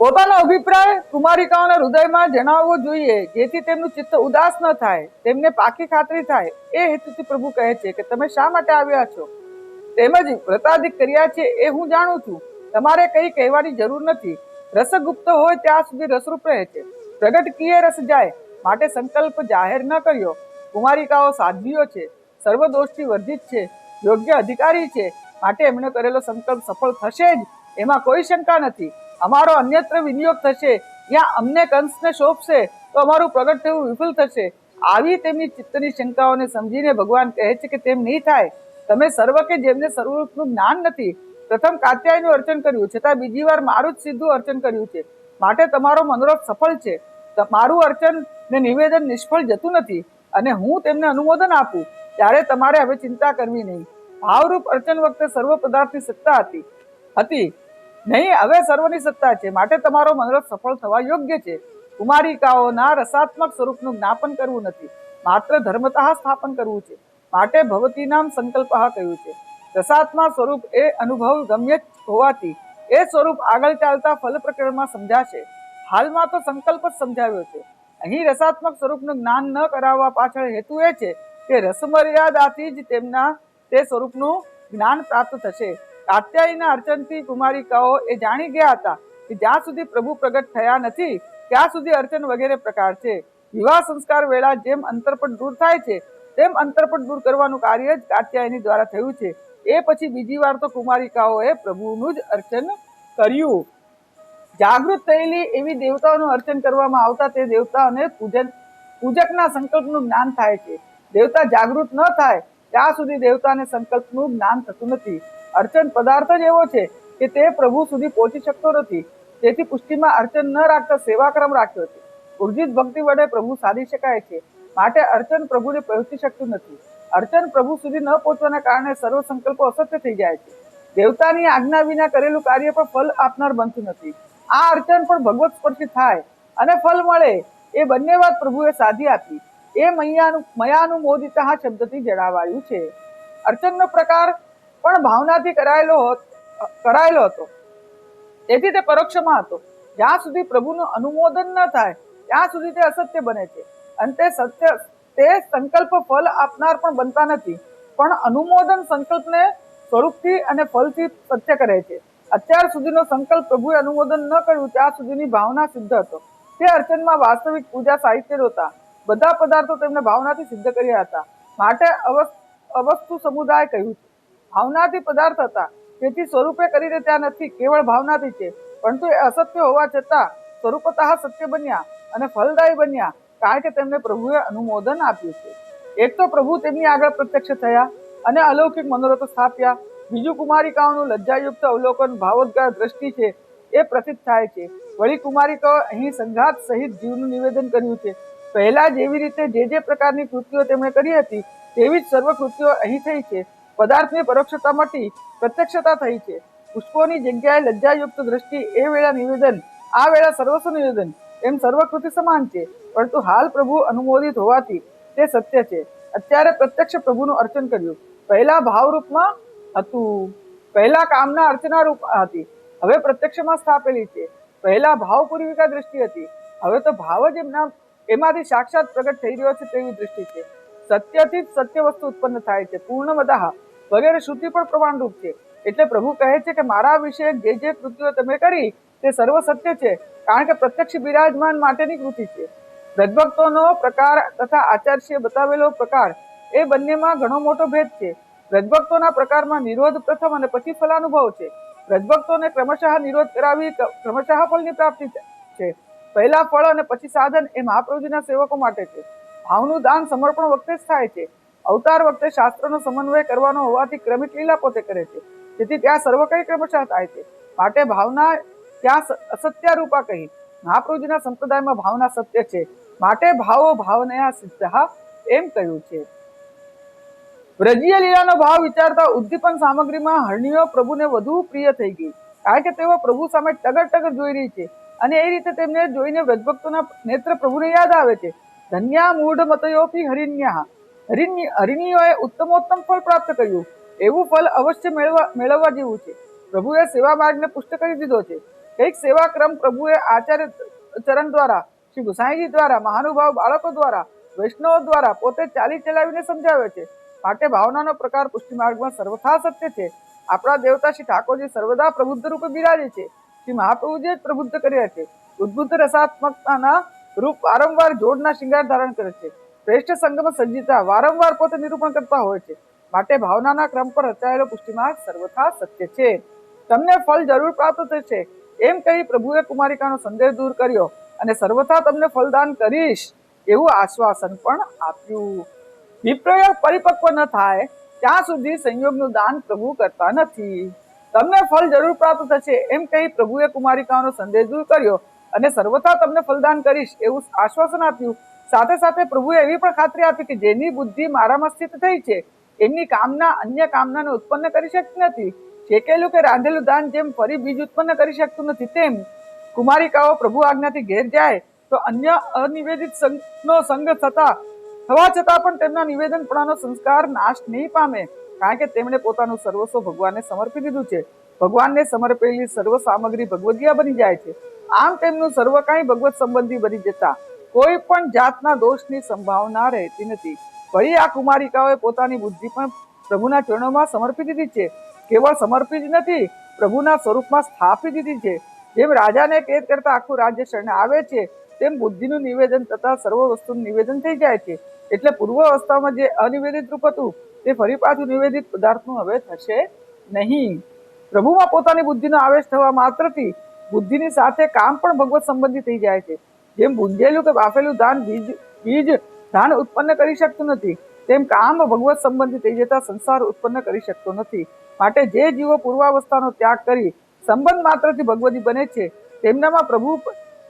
પોતાનો અભિપ્રાય કુમારિકાઓના હૃદયમાં જણાવવો જોઈએ, જેથી તેમનું ચિત્ત ઉદાસ ન થાય, તેમને પાકી ખાતરી થાય. એ હેતુથી પ્રભુ કહે છે કે તમે શા માટે આવ્યા છો? તેમજ વ્રતાધિક કર્યા છે એ હું જાણું છું. તમારે કંઈ કહેવાની જરૂર નથી. રસગુપ્ત હોય ત્યાં સુધી રસરૂપ રહે છે. પ્રગટ કીએ રસ જાય માટે સંકલ્પ જાહેર ન કર્યો. કુમારિકાઓ સાધ્વીઓ છે, સર્વદોષથી વર્જિત છે, યોગ્ય અધિકારી છે, માટે એમણે કરેલો સંકલ્પ સફળ થશે જ, એમાં કોઈ શંકા નથી. અમારો અન્યત્ર વિનિયોગ થશે, યા અમને કંસને શોભશે તો અમારું પ્રગટ થયું વિફુલ થશે. આવી તેમની ચિત્તની શંકાઓને સમજીને ભગવાન કહે છે કે તેમ નહીં થાય. તમે સર્વ કે જેમને સર્વરૂપનું જ્ઞાન નથી, પ્રથમ કાત્યાયનું અર્ચન કર્યું, છતાં બીજી વાર મારું જ સીધું અર્ચન કર્યું છે. માટે તમારો મનોરથ સફળ છે. મારું અર્ચન ને નિવેદન નિષ્ફળ જતું નથી, અને હું તેમને અનુમોદન આપું, ત્યારે તમારે હવે ચિંતા કરવી નહીં. ભાવરૂપ અર્ચન વખતે સર્વ પદાર્થની સત્તા હતી. હતી. નહીં, હવે સર્વની સત્તા છે. માટે તમારો મનોરથ સફળ થવા યોગ્ય છે. કુમારિકાઓના રસાત્મક સ્વરૂપનું જ્ઞાપન કરવું નથી. માત્ર ધર્મતઃ સ્થાપન કરવું છે. માટે ભવતી નામ સંકલ્પ કહ્યું છે. રસાત્મા સ્વરૂપ એ અનુભવ ગમ્ય હોવાથી એ સ્વરૂપ આગળ ચાલતા ફલ પ્રકરણમાં સમજાશે. હાલમાં તો સંકલ્પ જ સમજાવ્યો છે. અહીં રસાત્મક સ્વરૂપનું જ્ઞાન ન કરાવવા પાછળ હેતુ એ છે કે રસમર્યાદાથી જ તેમના તે સ્વરૂપનું જ્ઞાન પ્રાપ્ત થશે. કાત્યાયીના અર્ચનથી કુમારિકાઓ એ જાણી ગયા હતા કે જ્યાં સુધી પ્રભુ પ્રગટ થયા નથી, ત્યાં સુધી અર્ચન વગેરે પ્રકાર છે. વિવાહ સંસ્કાર વેળા જેમ અંતરપટ દૂર થાય છે, તેમ અંતરપટ દૂર કરવાનું કાર્ય જ કાત્યાયની દ્વારા થયું છે. એ પછી બીજી વાર તો કુમારિકાઓએ પ્રભુનું જ અર્ચન કર્યું. જાગૃત થયેલી એવી દેવતાઓનું અર્ચન કરવામાં આવતા તે દેવતાઓને પૂજન, પૂજકના સંકલ્પનું જ્ઞાન થાય છે. દેવતા જાગૃત ન થાય ત્યાં સુધી દેવતાને સંકલ્પનું જ્ઞાન થતું નથી. અર્ચન પદાર્થ જ એવો છે કે તે પ્રભુ સુધી પહોંચી શકતો નથી. તેથી પુષ્ટિમાં અર્ચન ન રાખતા સેવાક્રમ રાખ્યો છે. ઉર્જિત ભક્તિ વડે પ્રભુ સાધી શકાય છે. માટે અર્ચન પ્રભુને પહોંચી શકતું નથી. અર્ચન પ્રભુ સુધી ન પહોંચવાના કારણે સર્વ સંકલ્પો અસત્ય થઈ જાય છે. દેવતાની આજ્ઞા વિના કરેલું કાર્ય પણ ફલ આપનાર બનતું નથી. આ અર્ચન પણ ભગવત સ્પર્શી થાય અને ફલ મળે. એ બંને વાત પ્રભુએ સાધી આપી. એ મૈયાનું, મયાનુમોદિત શબ્દથી જણાવાયું છે. અર્ચનનો પ્રકાર પણ ભાવનાથી કરાયેલો કરાયેલો હતો. તેથી તે પરોક્ષમાં હતો. જ્યાં સુધી પ્રભુનું અનુમોદન ન થાય, ત્યાં સુધી તે અસત્ય બને છે. અને તે સત્ય, તે સંકલ્પ ફલ આપનાર પણ બનતા નથી, પણ અનુમોદન સંકલ્પને સ્વરૂપથી અને ફલથી સત્ય કરે છે. અત્યાર સુધીનો સંકલ્પ પ્રભુએ અનુમોદન ન કર્યું, ત્યાં સુધીની ભાવના સિદ્ધ હતો. તે અર્ચનમાં વાસ્તવિક પૂજા સાહિત્ય નહોતા બધા પદાર્થો તેમણે ભાવનાથી સિદ્ધ કર્યા હતા. માટે અવસ- અવસ્તુ સમુદાય કહ્યું છે ભાવનાથી પદાર્થ હતા. તેથી સ્વરૂપે કરીને ત્યાં નથી, કેવળ ભાવનાથી છે. પરંતુ એ અસત્ય હોવા છતાં સ્વરૂપતઃ સત્ય બન્યા અને ફલદાયી બન્યા, કારણ કે તેમને પ્રભુએ અનુમોદન આપ્યું છે. એક તો પ્રભુ તેમની આગળ પ્રત્યક્ષ થયા અને અલૌકિક મનોરથ સ્થાપ્યા. બીજું કુમારિકાઓનું લજ્જાયુક્ત અવલોકન ભાવોદ્ગાર દ્રષ્ટિ છે, એ પ્રસિદ્ધ થાય છે. વળી કુમારિકાઓ અહીં સંઘાત સહિત જીવનું નિવેદન કર્યું છે. પહેલા જેવી રીતે જે જે પ્રકારની કૃતિઓ તેમણે કરી હતી, તેવી જ સર્વ કૃતિઓ અહીં થઈ છે. પદાર્થની પરોક્ષતા મટી પ્રત્યક્ષતા થઈ છે. પુષ્પોની જગ્યાએ લજ્જાયુક્ત દ્રષ્ટિ એ વેળા નિવેદન, આ વેળા સર્વસ્વ નિવેદન, એમ સર્વકૃતિ સમાન છે. પરંતુ હાલ પ્રભુ અનુમોદિત હોવાથી તે સત્ય છે. અત્યારે પ્રત્યક્ષ પ્રભુનું અર્ચન કર્યું. પહેલા ભાવરૂપમાં હતું. પહેલા કામના અર્ચના રૂપ હતી. હવે પ્રત્યક્ષમાં સ્થાપેલી છે. પહેલા ભાવપૂર્વિકા દૃષ્ટિ હતી. હવે તો ભાવ જ એમના એમાંથી સાક્ષાત પ્રગટ થઈ રહ્યો છે તેવી દૃષ્ટિ છે. સત્યથી જ સત્ય વસ્તુ ઉત્પન્ન થાય છે. પૂર્ણમદાહ વગેરે શ્રુતિ પણ પ્રમાણરૂપ છે. એટલે પ્રભુ કહે છે કે મારા વિશે જે જે કૃતિઓ તમે કરી તે સર્વ સત્ય છે, કારણ કે પ્રત્યક્ષ બિરાજમાન માટેની કૃતિ છે. રજભક્તોનો પ્રકાર તથા આચાર્ય બતાવેલો પ્રકાર એ બંનેમાં ઘણો મોટો ભેદ છે. રજભક્તોના પ્રકારમાં નિરોધ પ્રથમ અને પછી ફલાનુભવ છે. રજભક્તોને ક્રમશઃ નિરોધ કરાવી ક્રમશઃ ફળની પ્રાપ્તિ છે. પહેલા ફળ અને પછી સાધન એ મહાપ્રભુજીના સેવકો માટે છે. ભાવનું દાન સમર્પણ વખતે જ થાય છે. અવતાર વખતે શાસ્ત્રનો સમન્વય કરવાનો હોવાથી ક્રમિક લીલા પોતે કરે છે. તેથી ત્યાં સર્વ કઈ ક્રમશઃ થાય છે. માટે ભાવના ત્યાં અસત્યારૂપા કહી. મહાપ્રભુજીના સંપ્રદાયમાં ભાવના સત્ય છે. માટે ભાવો ભાવનયા સિદ્ધ એમ કહ્યું છે. વ્રજીય લીલાનો ભાવ વિચારતા ઉદ્દીપન સામગ્રીમાં હરણીઓ પ્રભુને વધુ પ્રિય થઈ ગઈ. કારણ કે તેઓ પ્રભુ સામે ટગર ટગર જોઈ રહી છે. અને એ રીતે તેમને જોઈને વ્રજભક્તોના નેત્ર પ્રભુને યાદ આવે છે. ધન્યા મૂઢ મતયોથી હરિણ્યા. હરિણ્ય, હરિણીઓએ ઉત્તમોત્તમ ફળ પ્રાપ્ત કર્યું. એવું ફળ અવશ્ય મેળવવા મેળવવા જેવું છે. પ્રભુએ સેવા માર્ગને પુષ્ટ કરી દીધો છે. કંઈક સેવાક્રમ પ્રભુએ આચાર્ય ચરણ દ્વારા, શ્રી ગુસાઈજી દ્વારા, મહાનુભાવ બાળકો દ્વારા, વૈષ્ણવો દ્વારા પોતે ચાલી ચલાવીને સમજાવે છે. માટે ભાવનાનો પ્રકાર પુષ્ટિ માર્ગમાં સર્વથા સત્ય છે. આપણા દેવતા શ્રી ઠાકોરજી સર્વદા પ્રબુદ્ધ રૂપે બિરાજે છે. શ્રી મહાપ્રભુજીએ પ્રબુદ્ધ કર્યા છે ઉદ્બુદ્ધ રસાત્મકતાના રૂપ વારંવાર જોડના શિંગાર ધારણ કરે છે. શ્રેષ્ઠ સંગમ સંજીતા વારંવાર પોતે નિરૂપણ કરતા હોય છે. માટે ભાવનાના ક્રમ પર રચાયેલો પુષ્ટિમાર્ગ સર્વથા સત્ય છે. તમને ફળ જરૂર પ્રાપ્ત થશે એમ કહી પ્રભુએ કુમારિકાનો સંદેહ દૂર કર્યો અને સર્વથા તમને ફલદાન કરીશ એવું આશ્વાસન પણ આપ્યું. વિપ્રયોગ પરિપક્વ ન થાય, ત્યાં સુધી સંયોગનું દાન પ્રભુ કરતા નથી. તમને ફળ જરૂર પ્રાપ્ત થશે એમ કહી પ્રભુએ કુમારિકાઓનો સંદેશ દૂર કર્યો અને સર્વથા તમને ફલદાન કરીશ એવું આશ્વાસન આપ્યું. સાથે સાથે પ્રભુએ એવી પણ ખાતરી આપી કે જેની બુદ્ધિ મારામાં સ્થિત થઈ છે, એમની કામના અન્ય કામનાને ઉત્પન્ન કરી શકતી નથી. શેકેલું કે રાંધેલું દાન જેમ ફરી બીજ ઉત્પન્ન કરી શકતું નથી તેમ કુમારિકાઓ પ્રભુ આજ્ઞાથી ઘેર જાય તો અન્ય અનિવેદિત સંગનો સંગ થતા થવા છતાં પણ તેમના નિવેદનપણાનો સંસ્કાર નાશ નહીં પામે. કારણ કે તેમણે પોતાનું સર્વસ્વ ભગવાનને સમર્પી દીધું છે. ભગવાનને સમર્પેલી સર્વ સામગ્રી ભગવદિયા બની જાય છે. આમ તેમનું સર્વ કાંઈ ભગવત સંબંધી બની જતા કોઈ પણ જાતના દોષની સંભાવના રહેતી નથી. વળી આ કુમારિકાઓએ પોતાની બુદ્ધિ પણ પ્રભુના ચરણોમાં સમર્પી દીધી છે. કેવળ સમર્પિત જ નથી, પ્રભુના સ્વરૂપમાં સ્થાપી દીધી છે. જેમ રાજાને કેદ કરતા આખું રાજ્ય શરણે આવે છે, તેમ બુદ્ધિનું નિવેદન તથા સર્વ વસ્તુનું નિવેદન થઈ જાય છે. એટલે પૂર્વ અવસ્થામાં જે અનિવેદિત રૂપ હતું તે ફરી પાછું નિવેદિત પદાર્થનું હવે થશે નહીં. પ્રભુમાં પોતાની બુદ્ધિનો આવેશ થવા માત્રથી બુદ્ધિની સાથે કામ પણ ભગવત સંબંધી થઈ જાય છે. જેમ બુંદેલું કે બાફેલું ધાન બીજ બીજ ધાન ઉત્પન્ન કરી શકતું નથી, તેમ કામ ભગવત સંબંધી થઈ જતા સંસાર ઉત્પન્ન કરી શકતો નથી. માટે જે જીવો પૂર્વાવસ્થાનો ત્યાગ કરી સંબંધ માત્રથી ભગવતી બને છે, તેમનામાં પ્રભુ,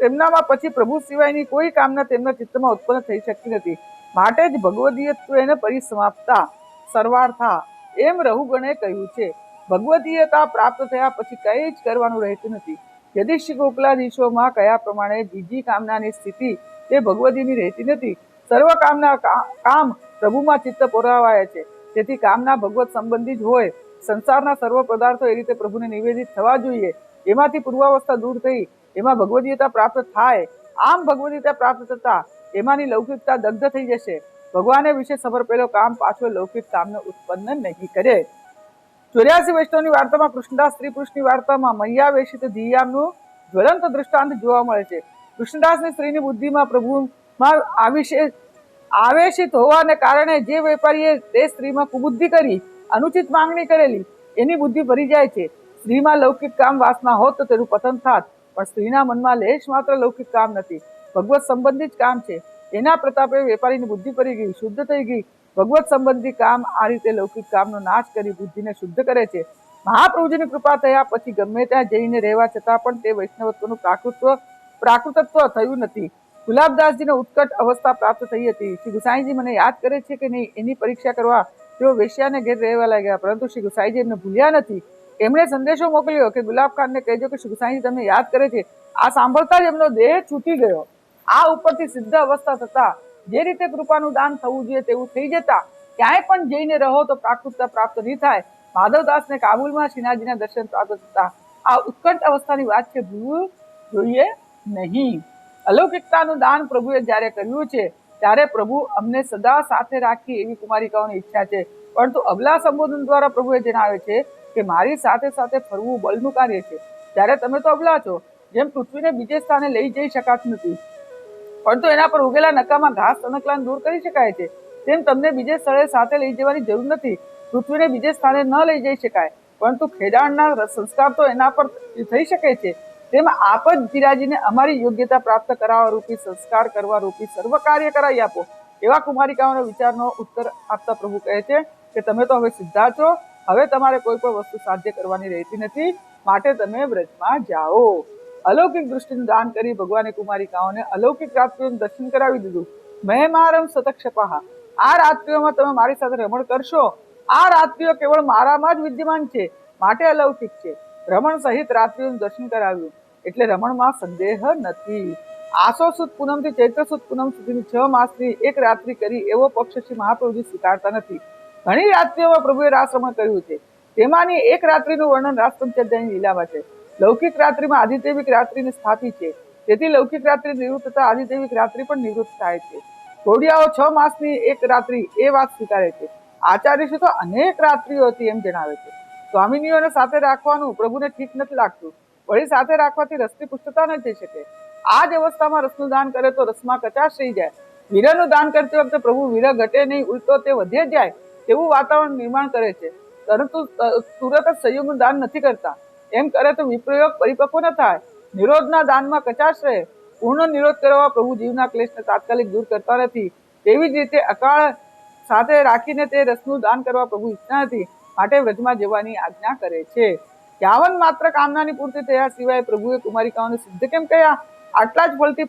તેમનામાં પછી પ્રભુ સિવાયની કોઈ કામના તેમના ચિત્તમાં ઉત્પન્ન થઈ શકતી નથી. માટે જ ભગવદીયત્વેને પરિસમાપ્તા સર્વાર્થા. એમ રહુગણે કહ્યું છે. ભગવદીયતા પ્રાપ્ત થયા પછી કંઈ જ કરવાનું રહેતું નથી. યદિ શ્રી ગોકલાધીશોમાં કયા પ્રમાણે બીજી કામનાની સ્થિતિ તે ભગવદીની રહેતી નથી. સર્વ કામના કામ પ્રભુમાં ચિત્ત પોરાવાય છે. તેથી કામના ભગવત સંબંધી જ હોય. સંસારના સર્વ પદાર્થો એ રીતે પ્રભુને નિવેદિત થવા જોઈએ. એમાંથી પૂર્વાવસ્થા દૂર થઈ એમાં ભગવદીયતા પ્રાપ્ત થાય. આમ ભગવદીયતા પ્રાપ્ત થતા એમાંની લૌકિકતા દગ્ધ થઈ જશે. ભગવાને વિશે સમર્પેલો કામ પાછો લૌકિક કામને ઉત્પન્ન નહીં કરે. ચોર્યાસી વૈષ્ણવની વાર્તામાં કૃષ્ણદાસ સ્ત્રી પુરુષની વાર્તામાં મૈયા વેશિત ધીયામનું જ્વલંત દૃષ્ટાંત જોવા મળે છે. કૃષ્ણદાસની સ્ત્રીની બુદ્ધિમાં પ્રભુમાં આવિષે આવેશિત હોવાને કારણે જે વેપારીએ તે સ્ત્રીમાં કુબુદ્ધિ કરી, અનુચિત માંગણી કરેલી, એની બુદ્ધિ ભરી જાય છે. સ્ત્રીમાં લૌકિક કામ વાસના હોત તો તેનું પતન થાત, પણ સ્ત્રીના મનમાં લેશ માત્ર લૌકિક કામ નથી. ભગવત સંબંધી જ કામ છે. એના પ્રતાપે વેપારીની બુદ્ધિ પડી ગઈ, શુદ્ધ થઈ ગઈ. ભગવત સંબંધી કામ આ રીતે લૌકિક કામનો નાશ કરી બુદ્ધિને શુદ્ધ કરે છે. મહાપ્રભુજીની કૃપા થયા પછી ગમે ત્યાં જઈને રહેવા છતાં પણ તે વૈષ્ણવત્વનું પ્રાકૃત્વ, પ્રાકૃતત્વ થયું નથી. ગુલાબદાસજીને ઉત્કટ અવસ્થા પ્રાપ્ત થઈ હતી. શ્રી ગુસાઈજી મને યાદ કરે છે કે નહીં એની પરીક્ષા કરવા તેઓ વેશ્યાને ઘેર રહેવા લાગ્યા, પરંતુ શ્રી ગુસાઈજી એમને ભૂલ્યા નથી. એમણે સંદેશો મોકલ્યો કે ગુલાબ ખાનને કહેજો કે શ્રી ગુસાઈજી તમને યાદ કરે છે. આ સાંભળતા જ એમનો દેહ છૂટી ગયો. આ ઉપરથી સિદ્ધ અવસ્થા થતા જે રીતે કૃપાનું દાન થવું જોઈએ તેવું થઈ જતા, ક્યાંય પણ જઈને રહો તો પ્રાકૃતતા પ્રાપ્ત નહીં થાય. માધવદાસને કાબુલમાં શ્રીનાથજીના દર્શન પ્રાપ્ત થતા. આ ઉત્કટ અવસ્થાની વાત છે ભૂલ જોઈએ નહીં. અલૌકિકતાનું દાન પ્રભુએ જ્યારે કર્યું છે, ત્યારે પ્રભુ અમને સદા સાથે રાખી એવી કુમારિકાઓની ઈચ્છા છે. પરંતુ અબલા સંબોધન દ્વારા પ્રભુએ જણાવે છે કે મારી સાથે સાથે ફરવું બળનું કાર્ય છે. જ્યારે તમે તો અબલા છો, જેમ પૃથ્વીને બીજે સ્થાને લઈ જઈ શકાતું નથી. પરંતુ એના પર ઉગેલા નકામાં ઘાસ તનકલાને દૂર કરી શકાય છે. તેમ તમને બીજે સ્થળે સાથે લઈ જવાની જરૂર નથી. પૃથ્વીને બીજે સ્થાને ન લઈ જઈ શકાય. પરંતુ ખેડાણના સંસ્કાર તો એના પર થઈ શકે છે. તેમ આપ જ ધીરાજીને અમારી યોગ્યતા પ્રાપ્ત કરાવવા રૂપી સંસ્કાર કરવા રૂપી સર્વ કાર્ય કરાવી આપો. એવા કુમારિકાઓના વિચારનો ઉત્તર આપતા પ્રભુ કહે છે કે તમે તો હવે સિદ્ધા છો. હવે તમારે કોઈ પણ વસ્તુ સાધ્ય કરવાની રહેતી નથી. માટે તમે વ્રજમાં જાઓ. અલૌકિક દૃષ્ટિનું દાન કરી ભગવાને કુમારિકાઓને અલૌકિક રાત્રિઓનું દર્શન કરાવી દીધું. મહેમારમ સતક્ષપાહ. આ રાત્રિઓમાં તમે મારી સાથે રમણ કરશો. આ રાત્રિઓ કેવળ મારામાં જ વિદ્યમાન છે. માટે અલૌકિક છે. રમણ સહિત રાત્રિઓનું દર્શન કરાવ્યું. એટલે રમણમાં સંદેહ નથી. આસો સુદ પૂનમથી ચૈત્ર સુદ પૂનમ સુધીની છ માસની એક રાત્રિ કરી એવો પક્ષ શ્રી મહાપ્રભુજી સ્વીકારતા નથી. ઘણી રાત્રિઓમાં પ્રભુએ રાસ રમણ કર્યું છે. તેમાંની એક રાત્રિનું વર્ણન રાસપંચાધ્યાયની લીલામાં છે. લૌકિક રાત્રિમાં આદિદેવિક રાત્રિને સ્થાપી છે. તેથી લૌકિક રાત્રિ નિવૃત્ત થતા આદિદેવિક રાત્રિ પણ નિવૃત્ત થાય છે. ઘોડિયાઓ છ માસની એક રાત્રિ એ વાત સ્વીકારે છે. આચાર્ય તો અનેક રાત્રિઓ હતી એમ જણાવે છે. સ્વામિનીઓને સાથે રાખવાનું પ્રભુને ઠીક નથી લાગતું. વળી સાથે રાખવાથી રસની પુષ્ટતા ન થઈ શકે. આ જ અવસ્થામાં રસનું દાન કરે તો રસમાં કચાશ થઈ જાય. વીરનું દાન કરતી વખતે પ્રભુ વીર ઘટે નહીં, ઉલટો તે વધે જાય તેવું વાતાવરણ નિર્માણ કરે છે. પરંતુ તુરત જ સંયોગનું દાન નથી કરતા. એમ કરે તો વિપ્રયોગ પરિપક્વ ન થાય. નિરોધના દાનમાં કચાશ. રહે પૂર્ણ નિરોધ કરવા પ્રભુ જીવના ક્લેશને તાત્કાલિક દૂર કરતા નથી. તેવી જ રીતે અકાળ સાથે રાખીને તે રસનું દાન કરવા પ્રભુ ઈચ્છતા નથી. માટે વ્રજમાં જવાની આજ્ઞા કરે છે. યાવન માત્ર કામનાની પૂર્તિ થયા સિવાય પ્રભુએ કુમારિકાઓને સિદ્ધ કેમ કહ્યા આટલા જ ફળથી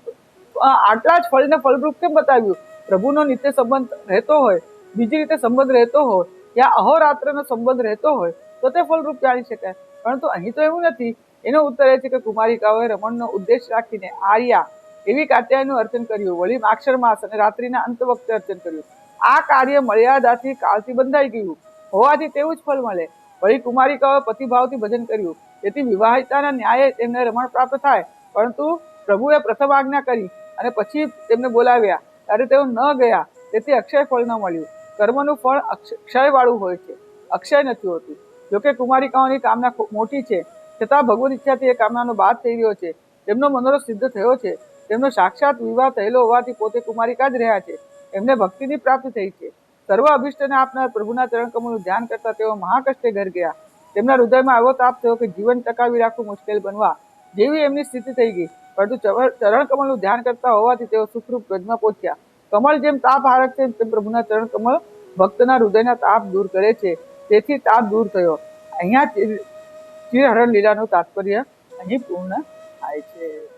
આટલા જ ફળને ફળરૂપ કેમ બતાવ્યું? પ્રભુનો નિત્ય સંબંધ રહેતો હોય, બીજી રીતે સંબંધ રહેતો હોય, યા અહોરાત્રનો સંબંધ રહેતો હોય, તો તે ફળરૂપ જાણી શકાય. પરંતુ અહીં તો એવું નથી. એનો ઉત્તર એ છે કે કુમારિકાઓએ રમણનો ઉદ્દેશ રાખીને આર્યા એવી કાત્યાયનું અર્ચન કર્યું. વળી માક્ષર માસ અને રાત્રિના અંત વખતે અર્ચન કર્યું. આ કાર્ય મર્યાદાથી કાળથી બંધાઈ ગયું. હોવાથી તેવું જ ફળ મળે. વળી કુમારિકાઓએ પતિભાવથી ભજન કર્યું. તેથી વિવાહિતાના ન્યાયે તેમને રમણ પ્રાપ્ત થાય. પરંતુ પ્રભુએ પ્રથમ આજ્ઞા કરી અને પછી તેમને બોલાવ્યા. ત્યારે તેઓ ન ગયા. તેથી અક્ષય ફળ ન મળ્યું. કર્મનું ફળ અક્ષ, ક્ષયવાળું હોય છે. અક્ષય નથી હોતું. જોકે કુમારિકાઓની કામના મોટી છે. છતાં ભગવદ ઈચ્છાથી એ કામનાનો બાદ થઈ રહ્યો છે. તેમનો મનોરથ સિદ્ધ થયો છે. તેમનો સાક્ષાત વિવાહ થયેલો હોવાથી પોતે કુમારિકા જ રહ્યા છે. એમને ભક્તિની પ્રાપ્તિ થઈ છે. સર્વ અભિષ્ટને આપનાર પ્રભુના ચરણ કમળનું ધ્યાન કરતા તેઓ મહાકષ્ટે ઘર ગયા. તેમના હૃદયમાં આવો તાપ થયો કે જીવન ટકાવી રાખવું મુશ્કેલ બનવા જેવી એમની સ્થિતિ થઈ ગઈ. પરંતુ ચરણ કમળનું ધ્યાન કરતા હોવાથી તેઓ સુખરૂપ વ્રજમાં પહોંચ્યા. કમળ જેમ તાપ હારક છે, તેમ પ્રભુના ચરણ કમળ ભક્તના હૃદયના તાપ દૂર કરે છે. તેથી તાપ દૂર થયો. અહીંયા ચિર- ચિરહરણ લીલાનું તાત્પર્ય અહીં પૂર્ણ થાય છે.